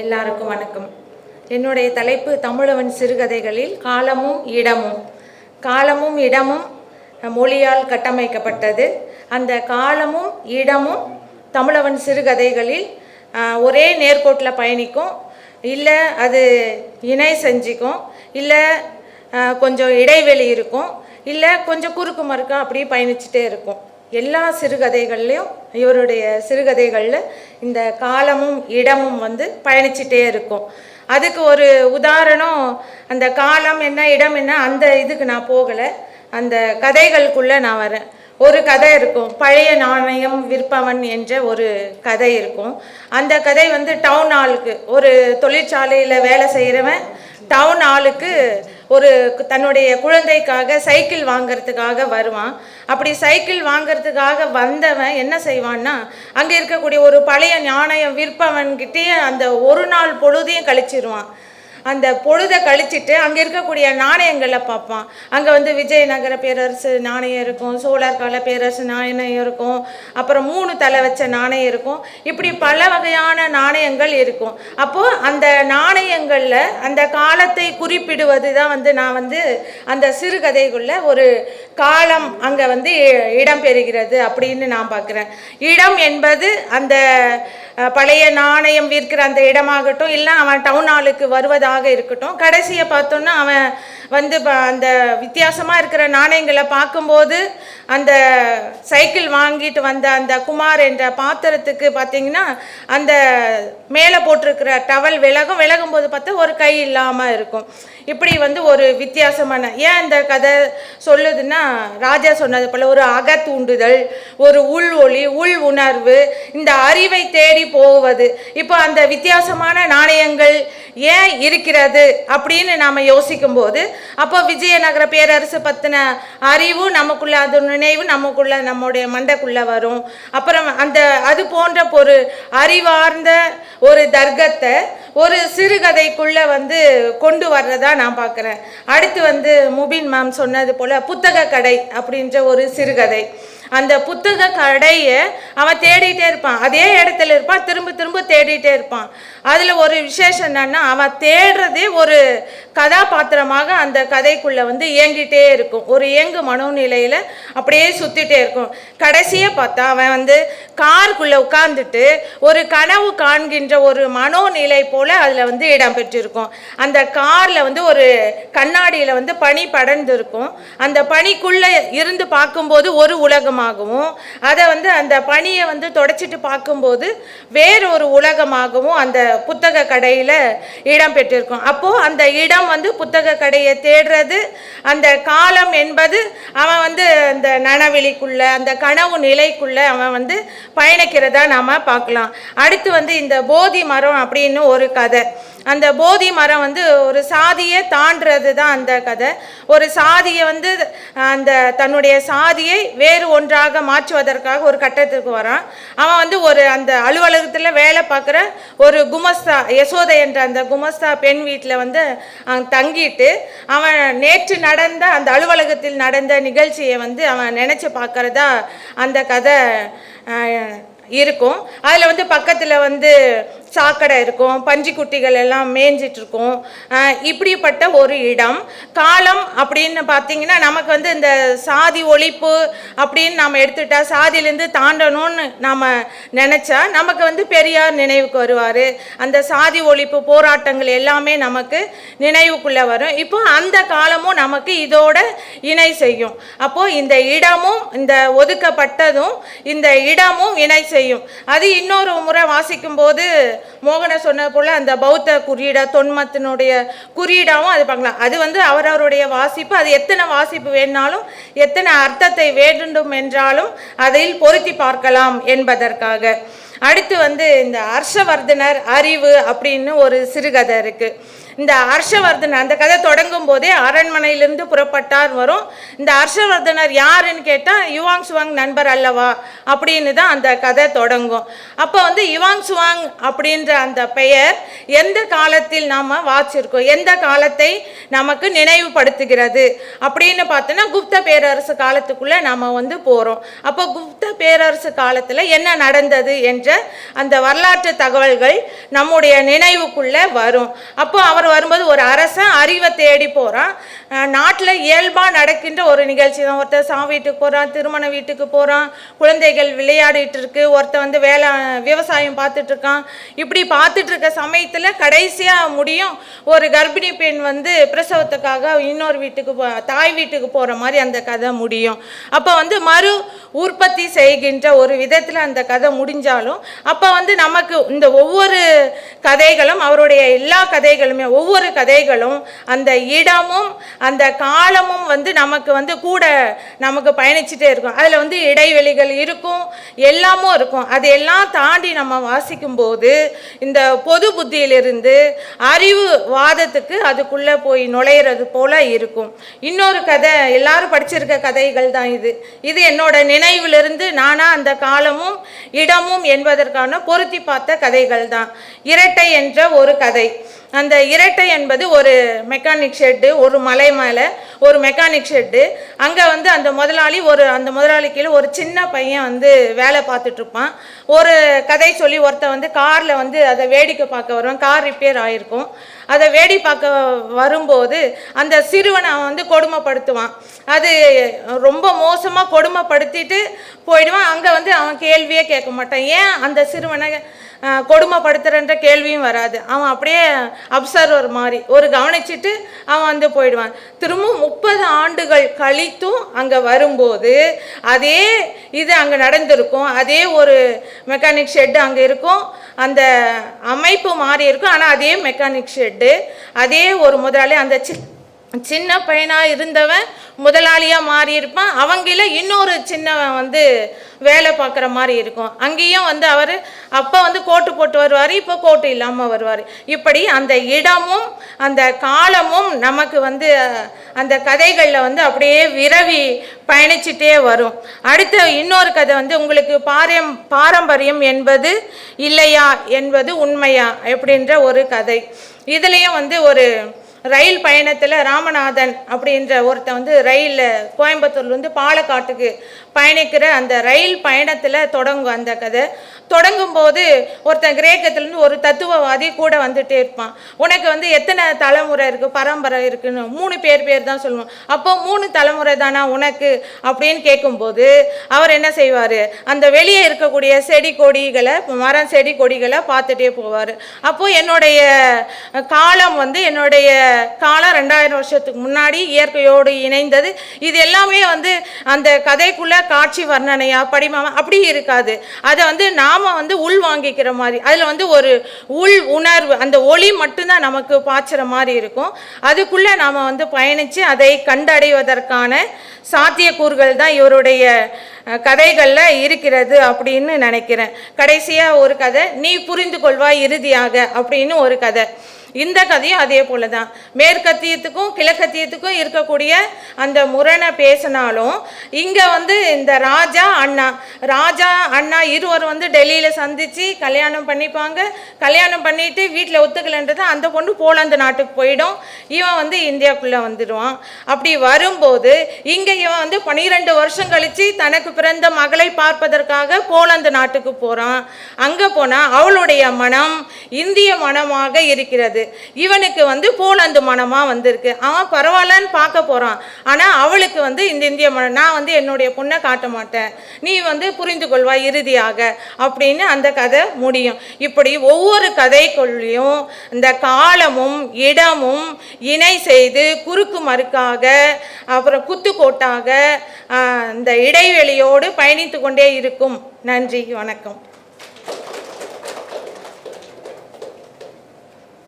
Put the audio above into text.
எல்லாருக்கும் வணக்கம். என்னுடைய தலைப்பு தமிழவன் சிறுகதைகளில் காலமும் இடமும். காலமும் இடமும் மொழியால் கட்டமைக்கப்பட்டது. அந்த காலமும் இடமும் தமிழவன் சிறுகதைகளில் ஒரே நேர்கோட்டில் பயணிக்கும். இல்லை அது இணை செஞ்சிக்கும். இல்லை கொஞ்சம் இடைவெளி இருக்கும். இல்லை கொஞ்சம் குறுக்கு மறுக்கா அப்படியே பயணிச்சுட்டே இருக்கும். எல்லா சிறுகதைகள்லையும் இவருடைய சிறுகதைகளில் இந்த காலமும் இடமும் வந்து பயணிச்சிட்டே இருக்கும். அதுக்கு ஒரு உதாரணம் அந்த காலம் என்ன இடம் என்ன அந்த இதுக்கு நான் போகலை. அந்த கதைகளுக்குள்ளே நான் வரேன். ஒரு கதை இருக்கும் பழைய நாணயம் விற்பவன் என்ற ஒரு கதை இருக்கும். அந்த கதை வந்து டவுன் ஹாலுக்கு ஒரு தொழிற்சாலையில் வேலை செய்கிறவன் டவுன் ஆளுக்கு ஒரு தன்னுடைய குழந்தைக்காக சைக்கிள் வாங்கிறதுக்காக வருவான். அப்படி சைக்கிள் வாங்குறதுக்காக வந்தவன் என்ன செய்வான்னா அங்கே இருக்கக்கூடிய ஒரு பழைய நாணயம் விற்பவன்கிட்டயே அந்த ஒரு நாள் பொழுதையும் கழிச்சிருவான். அந்த பொழுதை கழிச்சிட்டு அங்கே இருக்கக்கூடிய நாணயங்களை பார்ப்பான். அங்கே வந்து விஜயநகர பேரரசு நாணயம் இருக்கும் சோழர் கால பேரரசு நாணயம் இருக்கும் அப்புறம் மூணு தலை வச்ச நாணயம் இருக்கும். இப்படி பல வகையான நாணயங்கள் இருக்கும். அப்போது அந்த நாணயங்களில் அந்த காலத்தை குறிப்பிடுவது தான் வந்து நான் வந்து அந்த சிறுகதைக்குள்ள ஒரு காலம் அங்கே வந்து இடம் பெறுகிறது அப்படின்னு நான் பார்க்குறேன். இடம் என்பது அந்த பழைய நாணயம் விற்கிற அந்த இடமாகட்டும் இல்லை அவன் டவுன் ஹாலுக்கு வருவதாக இருக்கட்டும் கடைசியை பார்த்தோன்னா அவன் வந்து ப- அந்த வித்தியாசமாக இருக்கிற நாணயங்களை பார்க்கும்போது அந்த சைக்கிள் வாங்கிட்டு வந்த அந்த குமார் என்ற பாத்திரத்துக்கு பார்த்தீங்கன்னா அந்த மேலே போட்டிருக்கிற டவல் விலகும் விலகும் போது பார்த்தா ஒரு கை இல்லாமல் இருக்கும். இப்படி வந்து ஒரு வித்தியாசமான ஏன் இந்த கதை சொல்லுதுன்னா ராஜா சொன்னது போல் ஒரு அகத்தூண்டுதல் ஒரு உள் ஒளி உள் உணர்வு இந்த அறிவை தேடி போவது. இப்போ அந்த வித்தியாசமான நாணயங்கள் ஏன் இருக்கிறது அப்படின்னு நாம் யோசிக்கும்போது அப்போ விஜயநகர பேரரசு பற்றின அறிவு நமக்குள்ள அது நினைவு நமக்குள்ள நம்முடைய மண்டைக்குள்ளே வரும். அப்புறம் அந்த அது போன்ற ஒரு அறிவார்ந்த ஒரு தர்க்கத்தை ஒரு சிறுகதைக்குள்ள வந்து கொண்டு வர்றதா நான் பார்க்குறேன். அடுத்து வந்து முபின் மேம் சொன்னது போல் புத்தக கடை அப்படின்ற ஒரு சிறுகதை. அந்த புத்தக கடையை அவன் தேடிட்டே இருப்பான். அதே இடத்துல இருப்பான். திரும்ப திரும்ப தேடிட்டே இருப்பான். அதில் ஒரு விசேஷம் என்னன்னா அவன் தேடுறதே ஒரு கதாபாத்திரமாக அந்த கதைக்குள்ளே வந்து இயங்கிட்டே இருக்கும். ஒரு இயங்கு மனோநிலையில் அப்படியே சுற்றிட்டே இருக்கும். கடைசியை பார்த்தா அவன் வந்து காருக்குள்ளே உட்கார்ந்துட்டு ஒரு கனவு காண்கின்ற ஒரு மனோநிலை போல் அதில் வந்து இடம் பெற்றிருக்கும். அந்த காரில் வந்து ஒரு கண்ணாடியில் வந்து பனி படர்ந்து இருக்கும் அந்த பனிக்குள்ளே இருந்து பார்க்கும்போது ஒரு உலகம் உலகமாகவும் அதை வந்து அந்த பனியை வந்து தொடச்சிட்டு பார்க்கும்போது வேறு ஒரு உலகமாகவும் அந்த புத்தக கடையில் இடம் பெற்றிருக்கும். அப்போது அந்த இடம் வந்து புத்தக கடையை தேடுறது அந்த காலம் என்பது அவன் வந்து அந்த நனவெளிக்குள்ள அந்த கனவு நிலைக்குள்ளே அவன் வந்து பயணிக்கிறதா நாம் பார்க்கலாம். அடுத்து வந்து இந்த போதி மரம் அப்படின்னு ஒரு கதை. அந்த போதி மரம் வந்து ஒரு சாதியை தாண்டுறது தான் அந்த கதை. ஒரு சாதியை வந்து அந்த தன்னுடைய சாதியை வேறு ஒன்று ஒன்றாக மாற்றுவதற்காக ஒரு கட்டத்துக்கு வரான். அவன் வந்து ஒரு அந்த அலுவலகத்தில் வேலை பார்க்குற ஒரு குமஸ்தா யசோதை என்ற அந்த குமஸ்தா பெண் வீட்டில் வந்து அவன் தங்கிட்டு அவன் நேற்று நடந்த அந்த அலுவலகத்தில் நடந்த நிகழ்ச்சியை வந்து அவன் நினச்சி பார்க்குறதா அந்த கதை இருக்கும். அதில் வந்து பக்கத்தில் வந்து சாக்கடை இருக்கும் பஞ்சிக்குட்டிகள் எல்லாம் மேய்ஞ்சிட்ருக்கும் இப்படிப்பட்ட ஒரு இடம். காலம் அப்படின்னு பார்த்தீங்கன்னா நமக்கு வந்து இந்த சாதி ஒழிப்பு அப்படின்னு நாம் எடுத்துட்டா சாதியிலேருந்து தாண்டணும்னு நாம் நினச்சா நமக்கு வந்து பெரியார் நினைவுக்கு வருவார். அந்த சாதி ஒழிப்பு போராட்டங்கள் எல்லாமே நமக்கு நினைவுக்குள்ளே வரும். இப்போ அந்த காலமும் நமக்கு இதோட இணை செய்யும். அப்போது இந்த இடமும் இந்த ஒதுக்கப்பட்டதும் இந்த இடமும் இணை செய்யும். அது இன்னொரு முறை வாசிக்கும் போது மோகன சொன்னது போல் அந்த பௌத்த குறியீடாக தொன்மத்தினுடைய குறியீடாகவும் அது பார்க்கலாம். அது வந்து அவரவருடைய வாசிப்பு அது எத்தனை வாசிப்பு வேணாலும் எத்தனை அர்த்தத்தை வேண்டும் என்றாலும் அதில் பொருத்தி பார்க்கலாம் என்பதற்காக. அடுத்து வந்து இந்த ஹர்ஷவர்தனர் அறிவு அப்படின்னு ஒரு சிறுகதை இருக்குது இந்த ஹர்ஷவர்தன் அந்த கதை தொடங்கும் போதே அரண்மனையிலிருந்து புறப்பட்டார் வரும். இந்த ஹர்ஷவர்தனர் யாருன்னு கேட்டால் யுவாங் சுவாங் நண்பர் அல்லவா? அப்படின்னு தான் அந்த கதை தொடங்கும். அப்போ வந்து யுவாங் சுவாங் அப்படின்ற அந்த பெயர் எந்த காலத்தில் நாம் வாச்சிருக்கோம்? எந்த காலத்தை நமக்கு நினைவுபடுத்துகிறது? அப்படின்னு பார்த்தோன்னா குப்த பேரரசு காலத்துக்குள்ளே நாம் வந்து போகிறோம் அப்போ குப்த பேரரசு காலத்தில் என்ன நடந்தது என்ற அந்த வரலாற்று தகவல்கள் நம்முடைய நினைவுக்குள்ளே வரும். அப்போ அவர் வரும்போது ஒரு அரசன் அறிவை தேடி போகிறான் நாட்டில் இயல்பாக நடக்கின்ற ஒரு நிகழ்ச்சி தான். ஒருத்தர் சா வீட்டுக்கு போகிறான் திருமண வீட்டுக்கு போகிறான் குழந்தைகள் விளையாடிட்டு இருக்கு ஒருத்தன் வந்து வேலை விவசாயம் பார்த்துட்ருக்கான் இப்படி பார்த்துட்ருக்க சமயத்தில் கடைசியாக முடியும் ஒரு கர்ப்பிணி பெண் வந்து பிரசவத்துக்காக இன்னொரு வீட்டுக்கு போ தாய் வீட்டுக்கு போகிற மாதிரி அந்த கதை முடியும். அப்போ வந்து மறு உற்பத்தி செய்கின்ற ஒரு விதத்தில் அந்த கதை முடிஞ்சாலும் அப்போ வந்து நமக்கு இந்த ஒவ்வொரு கதைகளும் அவருடைய எல்லா கதைகளுமே ஒவ்வொரு கதைகளும் அந்த இடமும் அந்த காலமும் வந்து நமக்கு வந்து கூட நமக்கு பயணிச்சுட்டே இருக்கும். அதில் வந்து இடைவெளிகள் இருக்கும் எல்லாமும் இருக்கும். அதையெல்லாம் தாண்டி நம்ம வாசிக்கும்போது இந்த பொது புத்தியிலிருந்து அறிவு வாதத்துக்கு அதுக்குள்ளே போய் நுழையிறது போல் இருக்கும். இன்னொரு கதை எல்லாரும் படிச்சிருக்க கதைகள் தான் இது. இது என்னோட நினைவிலிருந்து நானாக அந்த காலமும் இடமும் என்பதற்கான பொருத்தி பார்த்த கதைகள் தான். இரட்டை என்ற ஒரு கதை. அந்த இரட்டை என்பது ஒரு மெக்கானிக் ஷெட்டு ஒரு மலை மேலே ஒரு மெக்கானிக் ஷெட்டு அங்கே வந்து அந்த முதலாளி ஒரு அந்த முதலாளி கீழே ஒரு சின்ன பையன் வந்து வேலை பார்த்துட்ருப்பான் ஒரு கதை சொல்லி ஒருத்தன் வந்து காரில் வந்து அதை வேடிக்கை பார்க்க வருவான். கார் ரிப்பேர் ஆகிருக்கும் அதை வேடி பார்க்க வரும்போது அந்த சிறுவனை அவன் வந்து கொடுமைப்படுத்துவான். அது ரொம்ப மோசமாக கொடுமைப்படுத்திட்டு போயிடுவான். அங்கே வந்து அவன் கேள்வியே கேட்க மாட்டான். ஏன் அந்த சிறுவனை அஹ், கொடுமைப்படுத்துறன்ற கேள்வியும் வராது. அவன் அப்படியே அப்சர்வர் மாதிரி ஒரு கவனிச்சிட்டு அவன் வந்து போயிடுவான். திரும்பவும் முப்பது ஆண்டுகள் கழித்தும் அங்கே வரும்போது அதே இது அங்கே நடந்திருக்கும். அதே ஒரு மெக்கானிக் ஷெட் அங்கே இருக்கும். அந்த அமைப்பு மாறி இருக்கும். ஆனால் அதே மெக்கானிக் ஷெட் ஷெட்டு அதே ஒரு முதலாளி அந்த சி சின்ன பையனாக இருந்தவன் முதலாளியாக மாறி இருப்பான். அவங்கள இன்னொரு சின்னவன் வந்து வேலை பார்க்குற மாதிரி இருக்கும். அங்கேயும் வந்து அவர் அப்போ வந்து கோட்டு போட்டு வருவார் இப்போ கோட்டு இல்லாமல் வருவார். இப்படி அந்த இடமும் அந்த காலமும் நமக்கு வந்து அந்த கதைகளில் வந்து அப்படியே விரவி பயணிச்சுட்டே வரும். அடுத்த இன்னொரு கதை வந்து உங்களுக்கு பாரம் பாரம்பரியம் என்பது இல்லையா என்பது உண்மையா? அப்படின்ற ஒரு கதை. இதுலேயும் வந்து ஒரு ரயில் பயணத்தில் ராமநாதன் அப்படின்ற ஒருத்தன் வந்து ரயிலில் கோயம்புத்தூர்லேருந்து பாலக்காட்டுக்கு பயணிக்கிற அந்த ரயில் பயணத்தில் தொடங்கும் அந்த கதை. தொடங்கும் போது ஒருத்தன் கிரேக்கத்துலேருந்து ஒரு தத்துவவாதி கூட வந்துட்டே இருப்பான். உனக்கு வந்து எத்தனை தலைமுறை இருக்குது பரம்பரை இருக்குன்னு மூணு பேர் பேர் தான் சொல்லுவோம் அப்போ மூணு தலைமுறை தானா உனக்கு? அப்படின்னு கேட்கும்போது அவர் என்ன செய்வார்? அந்த வெளியே இருக்கக்கூடிய செடி கொடிகளை மரம் செடி கொடிகளை பார்த்துட்டே போவார். அப்போது என்னுடைய காலம் வந்து என்னுடைய காலம் ரெண்டாயிரம் வருஷத்துக்கு முன்னாடி இயற்கையோடு இணைந்தது. இது எல்லாமே வந்து அந்த கதைக்குள்ள காட்சி வர்ணனையா படிமமா அப்படி இருக்காது. அதை வந்து நான் நாம வந்து உள் வாங்கிக்கிற மாதிரி அதில் வந்து ஒரு உள் உணர்வு அந்த ஒளி மட்டும்தான் நமக்கு பாய்ச்சுற மாதிரி இருக்கும். அதுக்குள்ளே நாம் வந்து பயணித்து அதை கண்டடைவதற்கான சாத்தியக்கூறுகள் தான் இவருடைய கதைகளில் இருக்கிறது அப்படின்னு நினைக்கிறேன். கடைசியாக ஒரு கதை நீ புரிந்து கொள்வாய் இறுதியாக அப்படின்னு ஒரு கதை. இந்த கதையும் அதே போல தான் மேற்கத்தியத்துக்கும் கிழக்கத்தியத்துக்கும் இருக்கக்கூடிய அந்த முரணை பேசினாலும் இங்கே வந்து இந்த ராஜா அண்ணா ராஜா அண்ணா இருவர் வந்து டெல்லியில் சந்தித்து கல்யாணம் பண்ணிப்பாங்க. கல்யாணம் பண்ணிட்டு வீட்டில் ஒத்துக்கலைன்றது அந்த பொண்ணு போலந்து நாட்டுக்கு போயிடும். இவன் வந்து இந்தியாவுக்குள்ளே வந்துடுவான். அப்படி வரும்போது இங்கே இவன் வந்து பன்னிரெண்டு வருஷம் கழித்து தனக்கு பிறந்த மகளை பார்ப்பதற்காக போலந்து நாட்டுக்கு போகிறான் அங்கே போனால் அவளுடைய மனம் இந்திய மனமாக இருக்கிறது. இவனுக்கு வந்து போலந்து மனமாக வந்திருக்கு. அவன் பரவாயில்லன்னு பார்க்க போகிறான் ஆனால் அவளுக்கு வந்து இந்த இந்திய மனம் நான் வந்து என்னுடைய பொண்ணை காட்ட மாட்டேன். நீ வந்து புரிந்து கொள்வாய் இறுதியாக அப்படின்னு அந்த கதை முடியும். இப்படி ஒவ்வொரு கதைக்குள்ளேயும் இந்த காலமும் இடமும் இணை செய்து குறுக்கு மறுக்காக அப்புறம் குத்துக்கோட்டாக இந்த இடைவெளியோடு பயணித்து கொண்டே இருக்கும். நன்றி வணக்கம்.